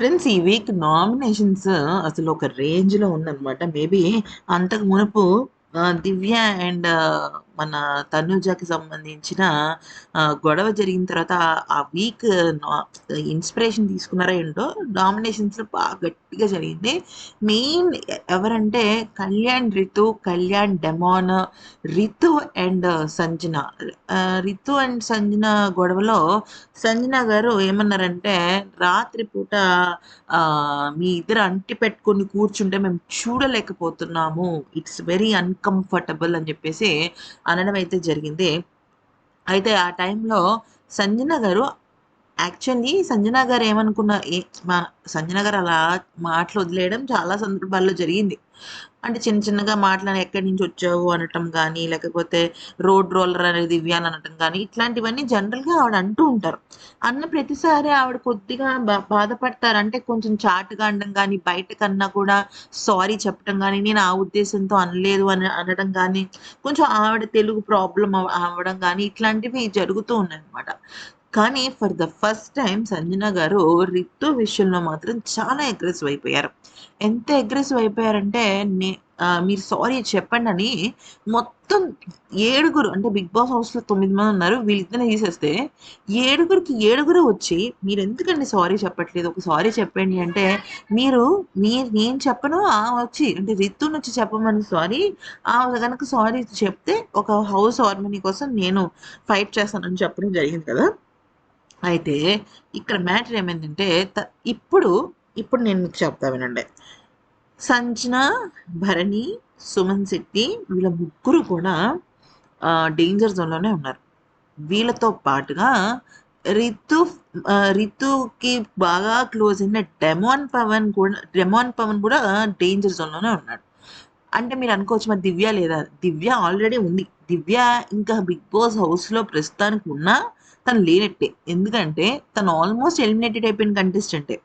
Friends ఈ week nominations అసలు ఒక రేంజ్‌లో ఉందనమాట. మేబీ అంతకు మునుపు 'దివ్య' అండ్ మన తనుజకి సంబంధించిన గొడవ జరిగిన తర్వాత ఆ వీక్ నా ఇన్‌స్పిరేషన్ తీసుకున్నారా ఏంటో నామినేషన్స్‌లో బాగా గట్టిగా జరిగింది. మెయిన్ ఎవరంటే Kalyan, Ritu, Kalyan, Demon, Ritu and Sanjana. Ritu and Sanjana గొడవలో సంజన గారు ఏమన్నారంటే, "రాత్రి పూట మీ ఇద్దరు అంటి పెట్టుకొని కూర్చుంటే మేము చూడలేకపోతున్నాము. ఇట్స్ వెరీ అన్‌కంఫర్టబుల్" అని చెప్పేసి అనడం అయితే జరిగింది. అయితే ఆ టైంలో సంజన గారు యాక్చువల్లీ సంజన గారు ఏమనుకున్న ఏ మా సంజన గారు అలా మాటలు వదిలేయడం చాలా సందర్భాల్లో జరిగింది. అంటే చిన్న చిన్నగా మాటలు "ఎక్కడి నుంచి వచ్చావు" అనటం కానీ లేకపోతే రోడ్ రోలర్ అనేది దివ్యాన్ అని అనటం కానీ ఇట్లాంటివన్నీ జనరల్‌గా ఆవిడ అంటూ ఉంటారు. అన్న ప్రతిసారి ఆవిడ కొద్దిగా బాధపడతారు. అంటే కొంచెం చాటుగా అనడం కానీ బయట కన్నా కూడా సారీ చెప్పడం కానీ నేను ఆ ఉద్దేశంతో అనలేదు అని అనడం కానీ కొంచెం ఆవిడ తెలుగు ప్రాబ్లం అవ్వడం గానీ, ఇట్లాంటివి జరుగుతూ ఉన్నాయన్నమాట. కానీ for the first time Sanjana garu Ritu విషయంలో మాత్రం చాలా అగ్రెసివ్ అయిపోయారు. ఎంత అగ్రెసివ్ అయిపోయారంటే నే మీరు సారీ చెప్పండని మొత్తం ఏడుగురు అంటే 'బిగ్ బాస్' హౌస్‌లో తొమ్మిది మంది ఉన్నారు వీళ్ళిద్దరిని తీసేస్తే ఏడుగురికి ఏడుగురు వచ్చి మీరు ఎందుకండి సారీ చెప్పట్లేదు? ఒక సారీ చెప్పండి" అంటే, "మీరు మీరు నేను చెప్పను ఆ వచ్చి అంటే రితునొచ్చి చెప్పమని సారీ. ఆ గనక సారీ చెప్తే ఒక హౌస్ హార్మనీ కోసం నేను ఫైట్ చేస్తానని" చెప్పడం జరిగింది కదా! అయితే ఇక్కడ మ్యాటర్ ఏమైందంటే త ఇప్పుడు, ఇప్పుడు నేను మీకు చెప్తా వినండి. సంజన, భరణి, సుమన్ శెట్టి వీళ్ళ ముగ్గురు కూడా డేంజర్ జోన్‌లోనే ఉన్నారు. వీళ్ళతో పాటుగా రితు రితుకి బాగా క్లోజ్ అయిన డెమాన్ పవన్ కూడా డెమాన్ పవన్ కూడా డేంజర్ జోన్‌లోనే ఉన్నాడు. అంటే మీరు అనుకోవచ్చు మరి దివ్య లేదా? దివ్య ఆల్రెడీ ఉంది. దివ్య ఇంకా 'బిగ్ బాస్' హౌస్‌లో ప్రస్తుతానికి ఉన్నా తను లేనట్టే. ఎందుకంటే తను ఆల్మోస్ట్ ఎలిమినేటెడ్ అయిపోయిన కంటెస్టెంటే.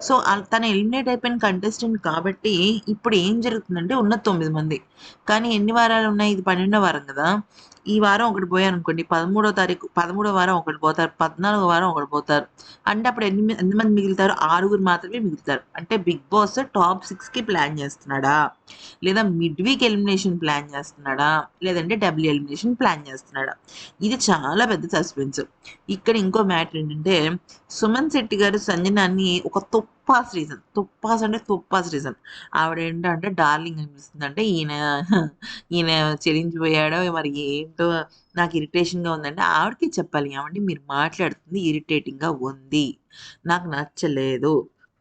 సో, తను ఎలిమినేట్ అయిపోయిన కంటెస్టెంట్ కాబట్టి ఇప్పుడు ఏం జరుగుతుందంటే ఉన్న తొమ్మిది మంది. కానీ ఎన్ని వారాలు ఉన్నాయి ఇది 12వ వారం కదా! ఈ వారం ఒకటి పోయారనుకోండి 13 తారీఖు 13 వారం ఒకటి పోతారు. 14 వారం ఒకటి పోతారు. అంటే అప్పుడు ఎన్ని ఎన్ని ఎంతమంది మిగులుతారు? ఆరుగురు మాత్రమే మిగులుతారు. అంటే 'బిగ్ బాస్' టాప్ సిక్స్కి ప్లాన్ చేస్తున్నాడా? లేదా మిడ్ వీక్ ఎలిమినేషన్ ప్లాన్ చేస్తున్నాడా? లేదంటే డబుల్ ఎలిమినేషన్ ప్లాన్ చేస్తున్నాడా? ఇది చాలా పెద్ద సస్పెన్స్. ఇక్కడ ఇంకో మ్యాటర్ ఏంటంటే సుమన్ శెట్టి గారు సంజనాన్ని ఒక తుప్పాస్ రీజన్ తుప్పాస్ అంటే తుప్పాస్ రీజన్ ఆవిడ ఏంటంటే డార్లింగ్ అనిపిస్తుంది అంటే ఈయన ఈయన చెలించిపోయాడో మరి ఏంటో నాకు ఇరిటేషన్‌గా ఉందంటే ఆవిడకి చెప్పాలి. ఏమంటే మీరు మాట్లాడుతుంది ఇరిటేటింగ్‌గా ఉంది. నాకు నచ్చలేదు.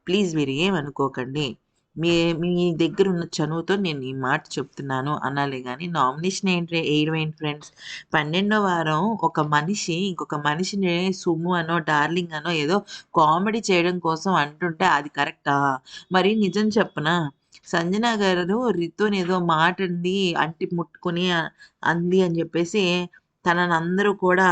ప్లీజ్ మీరు ఏమనుకోకండి. మీ మీ దగ్గర ఉన్న చనువుతో నేను ఈ మాట చెప్తున్నాను అనాలే కానీ నామినేషన్ ఏంటి ఎయడం ఏంటి ఫ్రెండ్స్. 12వ వారం ఒక మనిషి ఇంకొక మనిషిని సుమ్ము అనో, డార్లింగ్ అనో ఏదో కామెడీ చేయడం కోసం అంటుంటే అది కరెక్టా? మరి నిజం చెప్పనా? సంజన గారు రితునేదో మాట అంది అంటి ముట్టుకొని అంది అని చెప్పేసి తనని అందరూ కూడా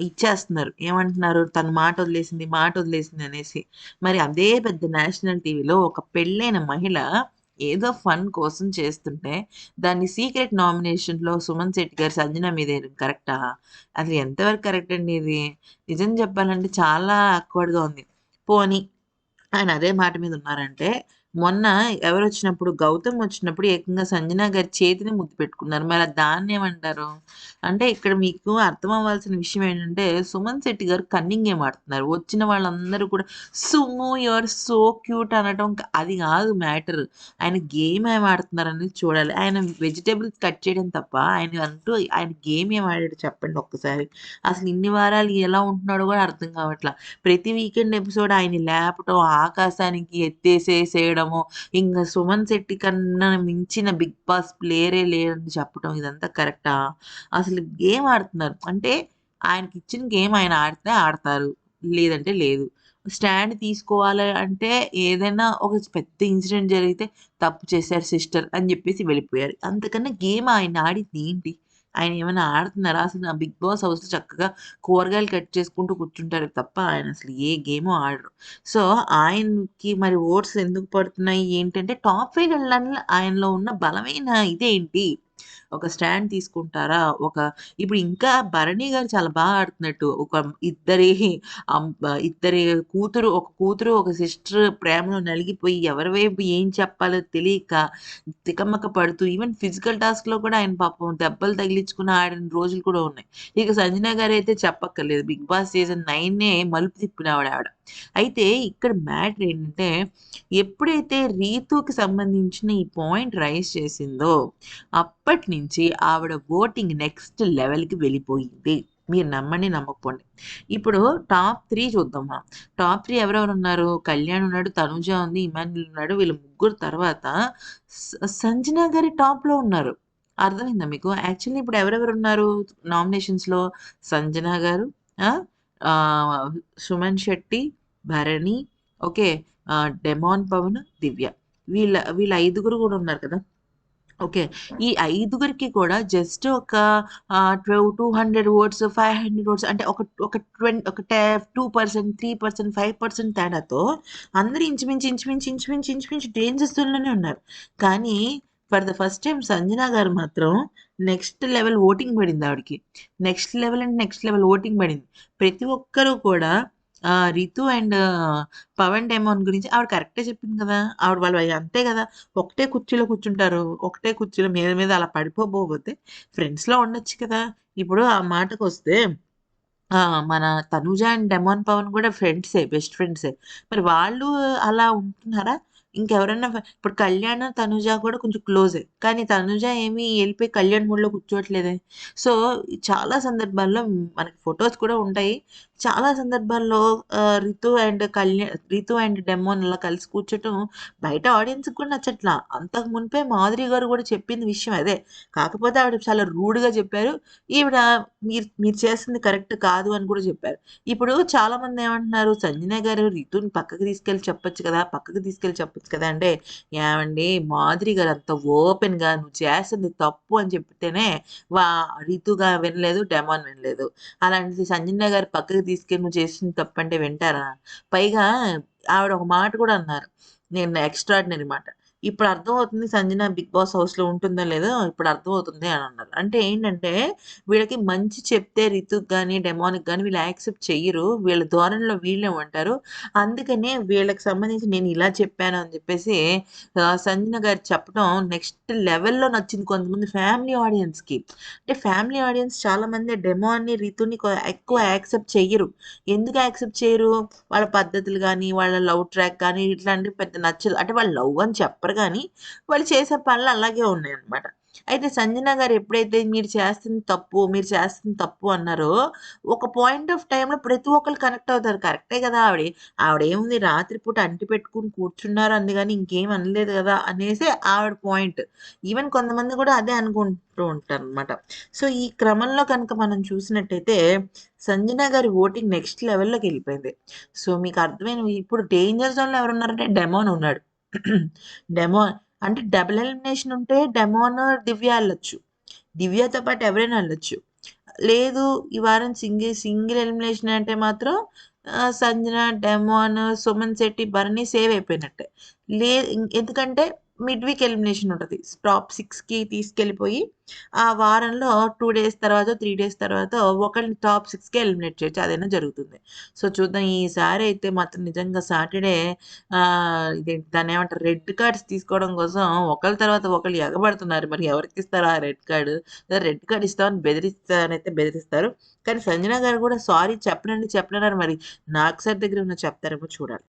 ఇచ్చేస్తున్నారు. ఏమంటున్నారు? తను మాట వదిలేసింది, మాట వదిలేసింది అనేసి. మరి అదే పెద్ద నేషనల్ టీవీలో ఒక పెళ్ళైన మహిళ ఏదో ఫన్ కోసం చేస్తుంటే దాన్ని సీక్రెట్ నామినేషన్‌లో సుమన్ శెట్టి గారు సంజన మీద ఎయడం కరెక్టా? అది ఎంతవరకు కరెక్ట్ అండి ఇది? నిజం చెప్పాలంటే చాలా అక్వర్డ్గా ఉంది. పోనీ ఆయన అదే మాట మీద ఉన్నారంటే మొన్న ఎవరు వచ్చినప్పుడు 'గౌతమ్' వచ్చినప్పుడు ఏకంగా సంజన గారి చేతిని ముద్దు పెట్టుకున్నారు. మరి దాన్నేమంటారు? అంటే ఇక్కడ మీకు అర్థం అవ్వాల్సిన విషయం ఏంటంటే సుమన్ శెట్టి గారు కన్నింగ్ ఏం ఆడుతున్నారు. వచ్చిన వాళ్ళందరూ కూడా సుమ్ము యువర్ సో క్యూట్ అనటం అది కాదు మ్యాటర్. ఆయన గేమ్ ఏం ఆడుతున్నారనేది చూడాలి. ఆయన వెజిటేబుల్స్ కట్ చేయడం తప్ప ఆయన అంటూ ఆయన గేమ్ ఏం ఆడాడో చెప్పండి ఒక్కసారి. అసలు ఇన్ని వారాలు ఎలా ఉంటున్నాడో కూడా అర్థం కావట్లా ప్రతి వీకెండ్ ఎపిసోడ్ ఆయన లేపటం, ఆకాశానికి ఎత్తేసేసేయడం చెప్పడము ఇంకా సుమన్ శెట్టి కన్నా మించిన 'బిగ్ బాస్' ప్లేయరే లేరని చెప్పడం ఇదంతా కరెక్టా? అసలు గేమ్ ఆడుతున్నారు. అంటే ఆయనకి ఇచ్చిన గేమ్ ఆయన ఆడితే ఆడతారు. లేదంటే లేదు. స్టాండ్ తీసుకోవాలి అంటే ఏదైనా ఒక పెద్ద ఇన్సిడెంట్ జరిగితే తప్పు చేశారు సిస్టర్ అని చెప్పేసి వెళ్ళిపోయారు. అంతకన్నా గేమ్ ఆయన ఆడింది ఏంటి? ఆయన ఏమైనా ఆడుతున్నారా? అసలు ఆ 'బిగ్ బాస్' హౌస్‌లో చక్కగా కూరగాయలు కట్ చేసుకుంటూ కూర్చుంటారు తప్ప ఆయన అసలు ఏ గేమ్ ఆడరు. సో, ఆయనకి మరి ఓట్స్ ఎందుకు పడుతున్నాయి ఏంటంటే టాప్ ఫైవ్ వెళ్ళడానికి ఆయనలో ఉన్న బలమైన ఇదేంటి? ఒక స్టాండ్ తీసుకుంటారా? ఒక ఇప్పుడు ఇంకా భరణి గారు చాలా బాగా ఆడుతున్నట్టు. ఒక ఇద్దరి ఇద్దరి కూతురు ఒక కూతురు, ఒక సిస్టర్ ప్రేమలో నలిగిపోయి ఎవరి వైపు ఏం చెప్పాలో తెలియక తికమక పడుతూ ఈవెన్ ఫిజికల్ టాస్క్లో కూడా ఆయన పాపం దెబ్బలు తగిలించుకుని ఆడిన రోజులు కూడా ఉన్నాయి. ఇక సంజన గారు అయితే చెప్పక్కర్లేదు. 'బిగ్ బాస్' సీజన్ 9నే మలుపు తిప్పినావిడ ఆవిడ. అయితే ఇక్కడ మ్యాటర్ ఏంటంటే ఎప్పుడైతే రీతుకి సంబంధించిన ఈ పాయింట్ రైస్ చేసిందో నుంచి ఆవిడ ఓటింగ్ నెక్స్ట్ లెవెల్‌కి వెళ్ళిపోయింది. మీరు నమ్మండి, నమ్మకపోండి. ఇప్పుడు టాప్ త్రీ చూద్దాం మనం. టాప్ 3 ఎవరెవరున్నారు? కళ్యాణ్ ఉన్నాడు, తనుజ ఉంది, ఇమాన్యుల్ ఉన్నాడు. వీళ్ళ ముగ్గురు తర్వాత సంజన గారి టాప్‌లో ఉన్నారు. అర్థమైందా మీకు? యాక్చువల్లీ ఇప్పుడు ఎవరెవరున్నారు నామినేషన్స్‌లో? సంజన గారు, సుమన్ శెట్టి, భరణి, ఓకే. డెమాన్ పవన్, దివ్య. వీళ్ళ వీళ్ళ ఐదుగురు కూడా ఉన్నారు కదా! ఓకే. ఈ ఐదుగురికి కూడా జస్ట్ ఒక టూ హండ్రెడ్ 200 ఓట్స్, 500 ఓట్స్ అంటే ఒక ఒక ట్వంటీ ఒక two percent three percent five percent తేడాతో అందరూ ఇంచుమించు, ఇంచుమించు, ఇంచుమించు, ఇంచుమించు డేంజర్ జోన్‌లోనే ఉన్నారు. కానీ for the first time Sanjana garu మాత్రం నెక్స్ట్ లెవెల్ ఓటింగ్ పడింది ఆవిడకి. నెక్స్ట్ లెవెల్ అంటే నెక్స్ట్ లెవెల్ ఓటింగ్ పడింది. ప్రతి ఒక్కరూ కూడా రితు అండ్ పవన్ డెమాన్ గురించి ఆవిడ కరెక్టే చెప్పింది కదా! ఆవిడ వాళ్ళు అంతే కదా! ఒకటే కుర్చీలో కూర్చుంటారు. ఒకటే కుర్చీలో మీద మీద అలా పడిపోబోతే ఫ్రెండ్స్‌లో ఉండొచ్చు కదా! ఇప్పుడు ఆ మాటకొస్తే ఆ! మన తనుజ అండ్ డెమాన్ పవన్ కూడా ఫ్రెండ్సే. బెస్ట్ ఫ్రెండ్సే. మరి వాళ్ళు అలా ఉంటున్నారా? ఇంకెవరన్నా ఫ ఇప్పుడు కళ్యాణ్, తనుజ కూడా కొంచెం క్లోజే. కానీ తనుజ ఏమి ఎళ్ళిపోయి కళ్యాణ్ మూడ్‌లో కూర్చోట్లేదే. సో, చాలా సందర్భాల్లో మనకి ఫోటోస్ కూడా ఉంటాయి. చాలా సందర్భాల్లో Ritu and Kalyan Ritu and Demon ఇలా కలిసి కూర్చోటం బయట ఆడియన్స్‌కి కూడా నచ్చట్లా. అంతకు మునిపే మాధురి గారు కూడా చెప్పింది విషయం అదే. కాకపోతే ఆవిడ చాలా రూడ్‌గా చెప్పారు. ఈవిడ మీరు మీరు చేస్తుంది కరెక్ట్ కాదు అని కూడా చెప్పారు. ఇప్పుడు చాలామంది ఏమంటున్నారు సంజన గారు రితుని పక్కకి తీసుకెళ్ళి చెప్పొచ్చు కదా! పక్కకి తీసుకెళ్ళి చెప్పొచ్చు కదా! అంటే ఏమండి మాధురి గారు అంత ఓపెన్‌గా నువ్వు చేస్తుంది తప్పు అని చెప్తేనే వా రితుగా వినలేదు, డెమోన్ వినలేదు. అలాంటిది సంజన గారు పక్కకి తీసుకెళ్ళి నువ్వు చేసింది తప్పంటే వింటారా? పైగా ఆవిడ ఒక మాట కూడా అన్నారు. నేను ఎక్స్ట్రాడినరీ మాట. ఇప్పుడు అర్థమవుతుంది సంజన బిగ్ బాస్ హౌస్‌లో ఉంటుందో లేదో ఇప్పుడు అర్థమవుతుంది అని అన్నారు. అంటే ఏంటంటే వీళ్ళకి మంచి చెప్తే రితుక్ కానీ డెమాన్‌కి కానీ వీళ్ళు యాక్సెప్ట్ చెయ్యరు. వీళ్ళ ధోరణిలో వీళ్ళే ఉంటారు. అందుకనే వీళ్ళకి సంబంధించి నేను ఇలా చెప్పాను అని చెప్పేసి సంజన గారు చెప్పడం నెక్స్ట్ లెవెల్‌లో నచ్చింది కొంతమంది ఫ్యామిలీ ఆడియన్స్‌కి. అంటే ఫ్యామిలీ ఆడియన్స్ చాలామంది డెమోని రితుని ఎక్కువ యాక్సెప్ట్ చెయ్యరు. ఎందుకు యాక్సెప్ట్ చేయరు? వాళ్ళ పద్ధతులు కానీ వాళ్ళ లవ్ ట్రాక్ కానీ ఇట్లాంటివి పెద్ద నచ్చదు. అంటే వాళ్ళు లవ్ అని చెప్పరు కానీ వాళ్ళు చేసే పనులు అలాగే ఉన్నాయి అనమాట అయితే సంజన గారు ఎప్పుడైతే మీరు చేస్తుంది తప్పు, మీరు చేస్తుంది తప్పు అన్నారో, ఒక పాయింట్ ఆఫ్ టైంలో ప్రతి ఒక్కళ్ళు కనెక్ట్ అవుతారు. కరెక్టే కదా! ఆవిడ ఆవిడేముంది రాత్రి పూట అంటి పెట్టుకొని కూర్చున్నారు అందుకని ఇంకేం అనలేదు కదా! అనేసి ఆవిడ పాయింట్. ఈవెన్ కొంతమంది కూడా అదే అనుకుంటూ ఉంటారనమాట. సో, ఈ క్రమంలో కనుక మనం చూసినట్టయితే సంజన గారి ఓటింగ్ నెక్స్ట్ లెవెల్‌లోకెళ్ళిపోయింది. సో, మీకు అర్థమైన ఇప్పుడు డేంజర్ జోన్‌లో ఎవరున్నారంటే డెమోన్ ఉన్నాడు. డెమో అంటే డబుల్ ఎలిమినేషన్ ఉంటే డెమోన్ దివ్య ఎళ్ళొచ్చు. దివ్యతో పాటు ఎవరైనా వెళ్ళొచ్చు లేదు ఈ వారం సింగిల్ సింగిల్ ఎలిమినేషన్ అంటే మాత్రం సంజన, డెమోన్ సుమన్ శెట్టి, భరణి సేవ్ అయిపోయినట్టే. లే ఎందుకంటే మిడ్ వీక్ ఎలిమినేషన్ ఉంటుంది టాప్ సిక్స్కి తీసుకెళ్ళిపోయి ఆ వారంలో టూ డేస్ తర్వాత, త్రీ డేస్ తర్వాత ఒకళ్ళని టాప్ సిక్స్కి ఎలిమినేట్ చేయొచ్చు. అదైనా జరుగుతుంది. సో, చూద్దాం ఈసారి అయితే మాత్రం నిజంగా సాటర్‌డే ఆహ్, ఇదేంటి దాన్నేమంటారు రెడ్ కార్డ్స్ తీసుకోవడం కోసం ఒకళ్ళ తర్వాత ఒకరు ఎగబడుతున్నారు. మరి ఎవరికి ఇస్తారు ఆ రెడ్ కార్డు రెడ్ కార్డ్ ఇస్తామని బెదిరిస్తానైతే బెదిరిస్తారు. కానీ సంజన గారు కూడా సారీ చెప్పనండి, చెప్పనన్నారు మరి నాగ్ సార్ దగ్గర ఉన్న చెప్తారేమో చూడాలి.